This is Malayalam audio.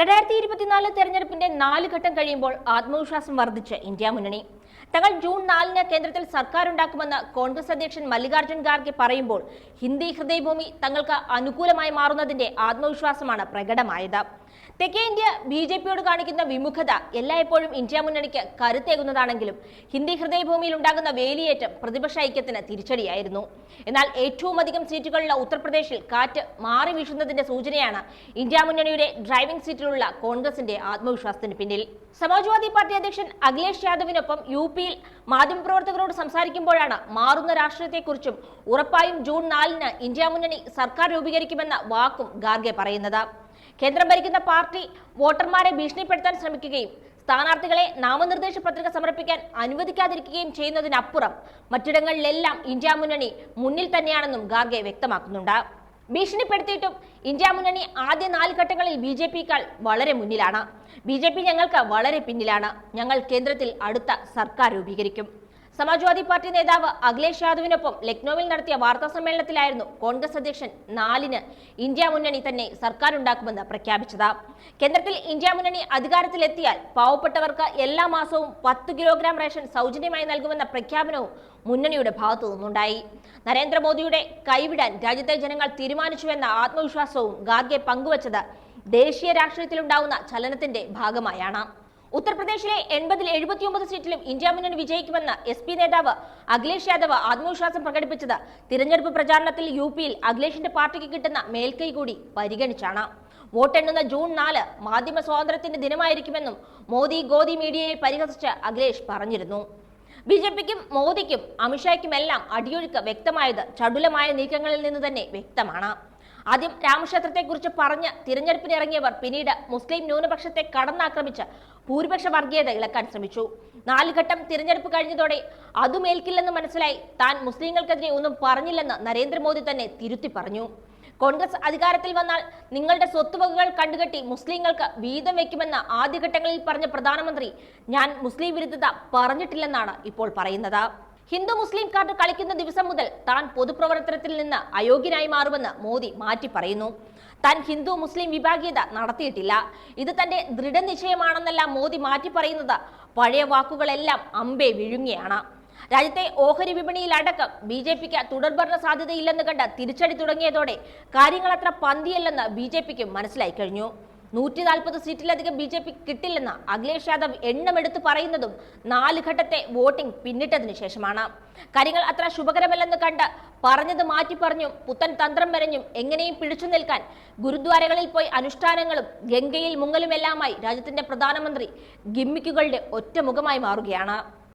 രണ്ടായിരത്തി ഇരുപത്തിനാല് തെരഞ്ഞെടുപ്പിന്റെ നാല് ഘട്ടം കഴിയുമ്പോൾ ആത്മവിശ്വാസം വർദ്ധിച്ച് ഇന്ത്യ മുന്നണി. തങ്ങൾ ജൂൺ നാലിന് കേന്ദ്രത്തിൽ സർക്കാർ ഉണ്ടാക്കുമെന്ന് കോൺഗ്രസ് അധ്യക്ഷൻ മല്ലികാർജുൻ ഖാർഗെ പറയുമ്പോൾ ഹിന്ദി ഹൃദയഭൂമി തങ്ങൾക്ക് അനുകൂലമായി മാറുന്നതിന്റെ ആത്മവിശ്വാസമാണ് പ്രകടമായത്. തെക്കേ ഇന്ത്യ ബി ജെ പിയോട് കാണിക്കുന്ന വിമുഖത എല്ലായ്പ്പോഴും ഇന്ത്യ മുന്നണിക്ക് കരുത്തേകുന്നതാണെങ്കിലും ഹിന്ദി ഹൃദയഭൂമിയിൽ ഉണ്ടാകുന്ന വേലിയേറ്റം പ്രതിപക്ഷ ഐക്യത്തിന് തിരിച്ചടിയായിരുന്നു. എന്നാൽ ഏറ്റവും അധികം സീറ്റുകളുള്ള ഉത്തർപ്രദേശിൽ കാറ്റ് മാറി വീശുന്നതിന്റെ സൂചനയാണ് ഇന്ത്യ മുന്നണിയുടെ ഡ്രൈവിംഗ് സീറ്റിലുള്ള കോൺഗ്രസിന്റെ ആത്മവിശ്വാസത്തിന് പിന്നിൽ. സമാജ്വാദി പാർട്ടി അധ്യക്ഷൻ അഖിലേഷ് യാദവിനൊപ്പം യു പിയിൽ മാധ്യമപ്രവർത്തകരോട് സംസാരിക്കുമ്പോഴാണ് മാറുന്ന രാഷ്ട്രീയത്തെക്കുറിച്ചും ഉറപ്പായും ജൂൺ നാലിന് ഇന്ത്യ മുന്നണി സർക്കാർ രൂപീകരിക്കുമെന്ന വാക്കും ഗാർഗെ പറയുന്നത്. കേന്ദ്രം ഭരിക്കുന്ന പാർട്ടി വോട്ടർമാരെ ഭീഷണിപ്പെടുത്താൻ ശ്രമിക്കുകയും സ്ഥാനാർത്ഥികളെ നാമനിർദ്ദേശ പത്രിക സമർപ്പിക്കാൻ അനുവദിക്കാതിരിക്കുകയും ചെയ്യുന്നതിനപ്പുറം മറ്റിടങ്ങളിലെല്ലാം ഇന്ത്യ മുന്നണി മുന്നിൽ തന്നെയാണെന്നും ഗാർഗെ വ്യക്തമാക്കുന്നുണ്ട്. ഭീഷണിപ്പെടുത്തിയിട്ടും ഇന്ത്യ മുന്നണി ആദ്യ നാല് ഘട്ടങ്ങളിൽ ബി ജെ പിക്കാൾ വളരെ മുന്നിലാണ്. ബി ജെ പി ഞങ്ങൾക്ക് വളരെ പിന്നിലാണ്. ഞങ്ങൾ കേന്ദ്രത്തിൽ അടുത്ത സർക്കാർ രൂപീകരിക്കും. സമാജ്വാദി പാർട്ടി നേതാവ് അഖിലേഷ് യാദവിനൊപ്പം ലക്നൌവിൽ നടത്തിയ വാർത്താ സമ്മേളനത്തിലായിരുന്നു കോൺഗ്രസ് അധ്യക്ഷൻ നാലിന് ഇന്ത്യ മുന്നണി തന്നെ സർക്കാർ ഉണ്ടാക്കുമെന്ന് പ്രഖ്യാപിച്ചത്. കേന്ദ്രത്തിൽ ഇന്ത്യ മുന്നണി അധികാരത്തിലെത്തിയാൽ പാവപ്പെട്ടവർക്ക് എല്ലാ മാസവും പത്ത് കിലോഗ്രാം റേഷൻ സൗജന്യമായി നൽകുമെന്ന പ്രഖ്യാപനവും മുന്നണിയുടെ ഭാഗത്തു നിന്നുണ്ടായി. നരേന്ദ്രമോദിയുടെ കൈവിടാൻ രാജ്യത്തെ ജനങ്ങൾ തീരുമാനിച്ചുവെന്ന ആത്മവിശ്വാസവും ഗാർഗെ പങ്കുവച്ചത് ദേശീയ രാഷ്ട്രീയത്തിലുണ്ടാവുന്ന ചലനത്തിന്റെ ഭാഗമായാണ്. ഉത്തർപ്രദേശിലെ എൺപതിൽ എഴുപത്തിയൊമ്പത് സീറ്റിലും ഇന്ത്യ മുന്നണി വിജയിക്കുമെന്ന് എസ് പി നേതാവ് അഖിലേഷ് യാദവ് ആത്മവിശ്വാസം പ്രകടിപ്പിച്ചത്. തിരഞ്ഞെടുപ്പ് പ്രചാരണത്തിൽ യു പിയിൽ അഖിലേഷിന്റെ പാർട്ടിക്ക് കിട്ടുന്ന മേൽക്കൈ കൂടി പരിഗണിച്ചാണ്. വോട്ടെണ്ണുന്ന ജൂൺ നാല് മാധ്യമ സ്വാതന്ത്ര്യത്തിന്റെ ദിനമായിരിക്കുമെന്നും മോദി ഗോദി മീഡിയയെ പരിഹസിച്ച് അഖിലേഷ് പറഞ്ഞിരുന്നു. ബി ജെ പിക്കും മോദിക്കും അമിത്ഷായ്ക്കുമെല്ലാം അടിയൊഴുക്ക് വ്യക്തമായത് ചടുലമായ നീക്കങ്ങളിൽ നിന്ന് തന്നെ വ്യക്തമാണ്. ആദ്യം രാമക്ഷേത്രത്തെക്കുറിച്ച് പറഞ്ഞ് തിരഞ്ഞെടുപ്പിന് ഇറങ്ങിയവർ പിന്നീട് മുസ്ലിം ന്യൂനപക്ഷത്തെ കടന്നാക്രമിച്ച് ഭൂരിപക്ഷ വർഗീയത ഇളക്കാൻ ശ്രമിച്ചു. നാല് ഘട്ടം തിരഞ്ഞെടുപ്പ് കഴിഞ്ഞതോടെ അതുമേൽക്കില്ലെന്ന് മനസ്സിലായി. താൻ മുസ്ലിങ്ങൾക്കെതിരെ ഒന്നും പറഞ്ഞില്ലെന്ന് നരേന്ദ്രമോദി തന്നെ തിരുത്തി പറഞ്ഞു. കോൺഗ്രസ് അധികാരത്തിൽ വന്നാൽ നിങ്ങളുടെ സ്വത്തുവകകൾ കണ്ടുകെട്ടി മുസ്ലിങ്ങൾക്ക് വീതം വയ്ക്കുമെന്ന് ആദ്യഘട്ടങ്ങളിൽ പറഞ്ഞ പ്രധാനമന്ത്രി ഞാൻ മുസ്ലിം വിരുദ്ധത പറഞ്ഞിട്ടില്ലെന്നാണ് ഇപ്പോൾ പറയുന്നത്. ഹിന്ദു മുസ്ലിം കാർഡ് കളിക്കുന്ന ദിവസം മുതൽ താൻ പൊതുപ്രവർത്തനത്തിൽ നിന്ന് അയോഗ്യനായി മാറുമെന്ന് മോദി മാറ്റി പറയുന്നു. താൻ ഹിന്ദു മുസ്ലിം വിഭാഗീയത നടത്തിയിട്ടില്ല. ഇത് തന്റെ ദൃഢനിശ്ചയമാണെന്നല്ല മോദി മാറ്റി പറയുന്നത്. പഴയ വാക്കുകളെല്ലാം അമ്പെ വിഴുങ്ങിയാണ്. രാജ്യത്തെ ഓഹരി വിപണിയിൽ അടക്കം ബി ജെ പിക്ക് തുടർഭരണ സാധ്യതയില്ലെന്ന് കണ്ട് തിരിച്ചടി തുടങ്ങിയതോടെ കാര്യങ്ങൾ അത്ര പന്തിയല്ലെന്ന് ബി ജെ പിക്ക് മനസ്സിലായി കഴിഞ്ഞു. നൂറ്റി നാൽപ്പത് സീറ്റിലധികം ബി ജെ പി കിട്ടില്ലെന്ന് അഖിലേഷ് യാദവ് എണ്ണമെടുത്ത് പറയുന്നതും നാല് ഘട്ടത്തെ വോട്ടിംഗ് പിന്നിട്ടതിനു ശേഷമാണ്. കാര്യങ്ങൾ അത്ര ശുഭകരമല്ലെന്ന് കണ്ട് പറഞ്ഞത് മാറ്റി പറഞ്ഞും പുത്തൻ തന്ത്രം വരഞ്ഞും എങ്ങനെയും പിടിച്ചു നിൽക്കാൻ ഗുരുദ്വാരകളിൽ പോയി അനുഷ്ഠാനങ്ങളും ഗംഗയിൽ മുങ്ങലുമെല്ലാമായി രാജ്യത്തിന്റെ പ്രധാനമന്ത്രി ഗിമ്മിക്കുകളുടെ ഒറ്റമുഖമായി മാറുകയാണ്.